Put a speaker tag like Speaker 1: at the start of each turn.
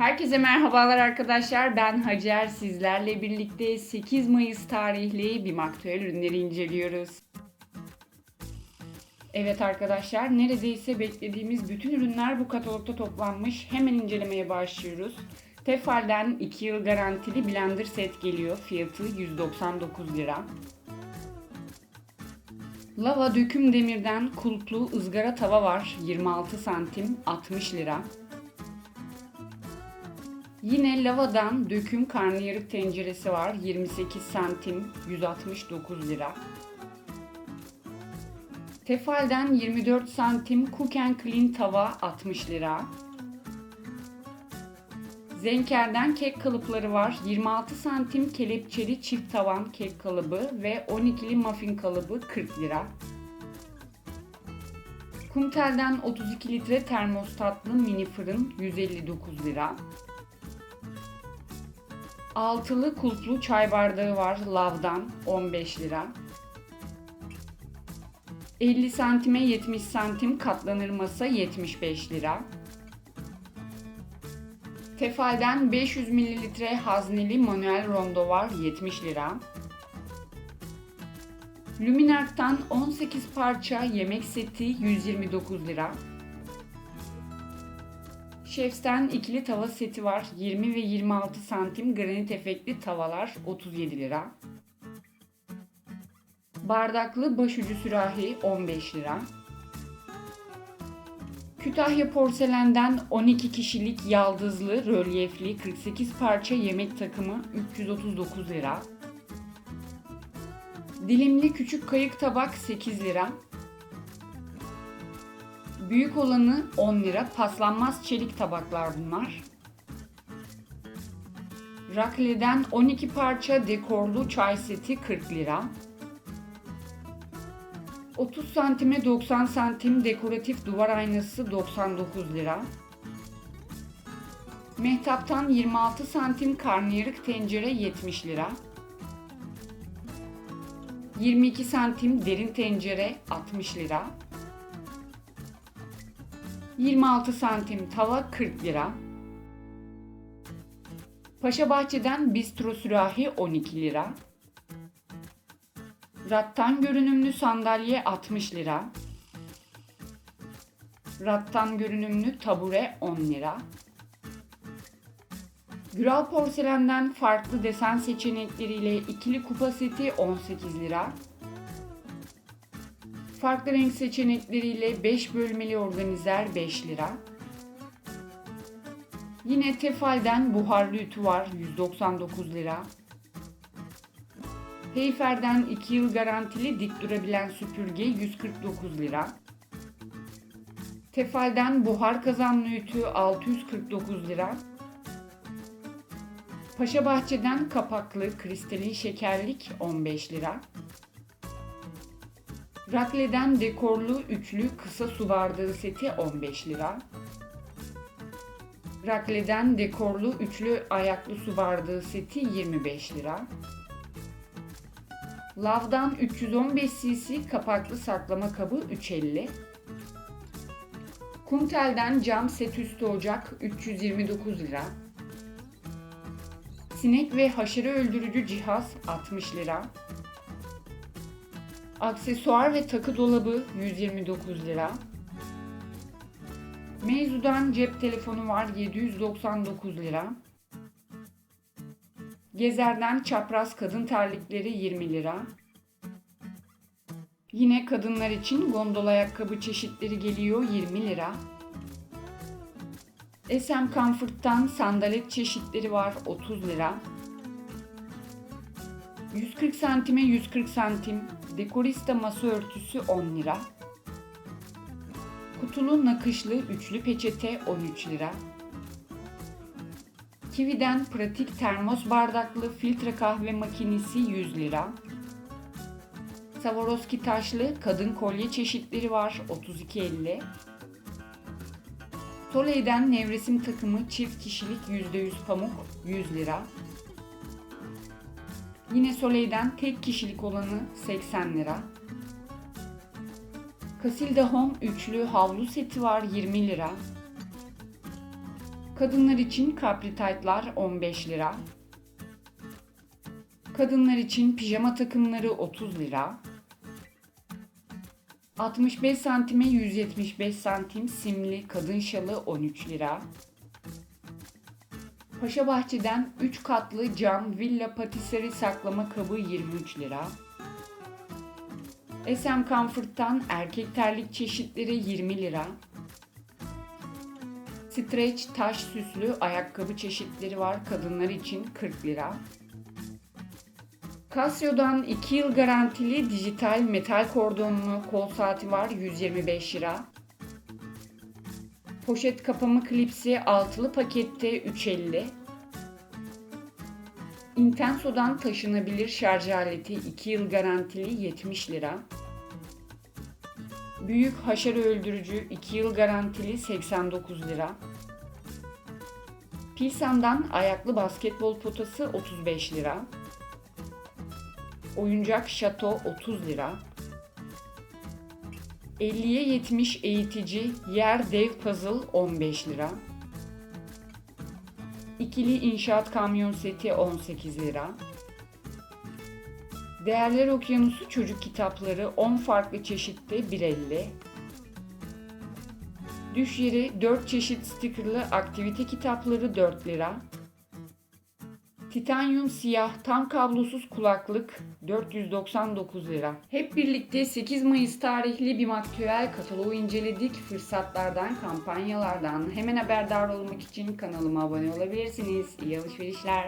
Speaker 1: Herkese merhabalar arkadaşlar. Ben Hacer. Sizlerle birlikte 8 Mayıs tarihli BİM aktüel ürünleri inceliyoruz. Evet arkadaşlar, neredeyse beklediğimiz bütün ürünler bu katalogda toplanmış. Hemen incelemeye başlıyoruz. Tefal'den 2 yıl garantili blender set geliyor. Fiyatı 199 lira. Lava döküm demirden kulplu ızgara tava var. 26 santim 60 lira. Yine lavadan döküm karnıyarık tenceresi var. 28 santim 169 lira. Tefal'den 24 santim Cook Clean tava 60 lira. Zenker'den kek kalıpları var. 26 santim kelepçeli çift tavan kek kalıbı ve 12'li muffin kalıbı 40 lira. Kumtel'den 32 litre termostatlı mini fırın 159 lira. Altılı kulplu çay bardağı var Lav'dan 15 lira. 50 santime 70 santim katlanır masa 75 lira. Tefal'den 500 mililitre hazneli manuel rondo var 70 lira. Luminark'tan 18 parça yemek seti 129 lira. Chef'ten ikili tava seti var. 20 ve 26 santim granit efektli tavalar 37 lira. Bardaklı başucu sürahi 15 lira. Kütahya porselenden 12 kişilik yaldızlı rölyefli 48 parça yemek takımı 339 lira. Dilimli küçük kayık tabak 8 lira. Büyük olanı 10 lira. Paslanmaz çelik tabaklar bunlar. Rakle'den 12 parça dekorlu çay seti 40 lira. 30 santime 90 santim dekoratif duvar aynası 99 lira. Mehtap'tan 26 santim karnıyarık tencere 70 lira. 22 santim derin tencere 60 lira. 26 santim tava 40 lira. Paşa Bahçe'den bistro sürahi 12 lira. Rattan görünümlü sandalye 60 lira. Rattan görünümlü tabure 10 lira. Güral porselenden farklı desen seçenekleriyle ikili kupa seti 18 lira. Farklı renk seçenekleriyle 5 bölmeli organizer 5 lira. Yine Tefal'den buharlı ütü var 199 lira. Heyfer'den 2 yıl garantili dik durabilen süpürge 149 lira. Tefal'den buhar kazanlı ütü 649 lira. Paşa Bahçe'den kapaklı kristalin şekerlik 15 lira. Rakle'den dekorlu üçlü kısa su bardağı seti 15 lira. Rakle'den dekorlu üçlü ayaklı su bardağı seti 25 lira. Lav'dan 315 cc kapaklı saklama kabı 3.50. Kumtel'den cam set üstü ocak 329 lira. Sinek ve haşere öldürücü cihaz 60 lira. Aksesuar ve takı dolabı 129 lira. Meizu'dan cep telefonu var 799 lira. Gezer'den çapraz kadın terlikleri 20 lira. Yine kadınlar için gondol ayakkabı çeşitleri geliyor 20 lira. SM Comfort'tan sandalet çeşitleri var 30 lira. 140 santime 140 santim dekorista masa örtüsü 10 lira. Kutulu nakışlı üçlü peçete 13 lira. Kiwi'den pratik termos bardaklı filtre kahve makinesi 100 lira. Swarovski taşlı kadın kolye çeşitleri var 32.50. Soleil'den nevresim takımı çift kişilik %100 pamuk 100 lira. Yine Soleil'den tek kişilik olanı 80 lira. Casilda Home üçlü havlu seti var 20 lira. Kadınlar için kapri taytlar 15 lira. Kadınlar için pijama takımları 30 lira. 65 santime 175 santim simli kadın şalı 13 lira. Paşa Bahçe'den 3 katlı cam villa patisserie saklama kabı 23 lira. SM Comfort'tan erkek terlik çeşitleri 20 lira. Stretch taş süslü ayakkabı çeşitleri var kadınlar için 40 lira. Casio'dan 2 yıl garantili dijital metal kordonlu kol saati var 125 lira. Poşet kapama klipsi altılı pakette 3.50. Intenso'dan taşınabilir şarj aleti 2 yıl garantili 70 lira. Büyük haşere öldürücü 2 yıl garantili 89 lira. Pilsen'dan ayaklı basketbol potası 35 lira. Oyuncak şato 30 lira. 50'ye 70 eğitici yer dev puzzle 15 lira. İkili inşaat kamyon seti 18 lira. Değerler Okyanusu çocuk kitapları 10 farklı çeşitte 1.50. Düş yeri 4 çeşit stickerlı aktivite kitapları 4 lira. Titanyum siyah tam kablosuz kulaklık 499 lira. Hep birlikte 8 Mayıs tarihli bir aktüel kataloğu inceledik. Fırsatlardan, kampanyalardan hemen haberdar olmak için kanalıma abone olabilirsiniz. İyi alışverişler.